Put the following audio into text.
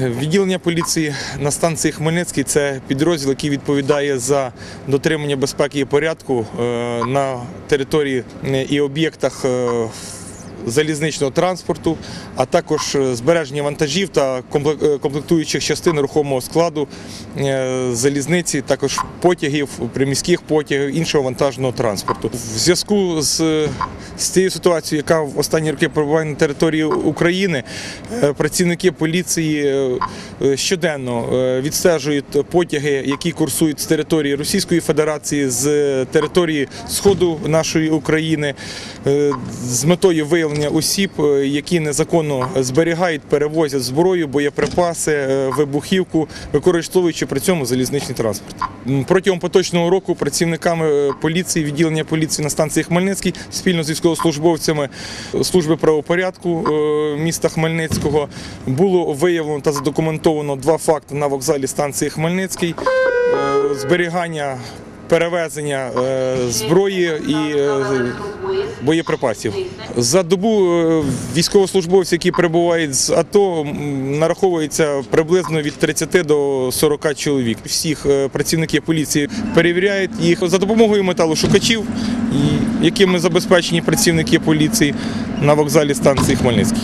Відділення поліції на станції Хмельницький. Це підрозділ, який відповідає за дотримання безпеки і порядку е, на території е, і об'єктах е, залізничного транспорту, а також е, збереження вантажів та е, комплектуючих частин рухомого складу е, залізниці, також потягів, приміських потягів, іншого вантажного транспорту. В зв'язку з, з цією ситуацією, яка в останні роки перебуває на території України, працівники поліції щоденно відстежують потяги, які курсують з території Російської Федерації, з території Сходу нашої України, з метою виявлення осіб, е, які незаконно зберігають, перевозять зброю, боєприпаси, е, вибухівку, використовуючи при цьому залізничний транспорт. Протягом поточного року працівниками е, поліції, відділення поліції на станції Хмельницький спільно з військовослужбовцями служби правопорядку міста Хмельницького було виявлено та задокументовано два факти на вокзалі станції Хмельницький зберігання. Перевезення зброї і боєприпасів за добу військовослужбовців, військовослужбовці, які перебувають з АТО, нараховується приблизно від 30 до 40 чоловік. Всіх е, працівників поліції перевіряють їх за допомогою металошукачів, якими забезпечені працівники поліції на вокзалі станції Хмельницький.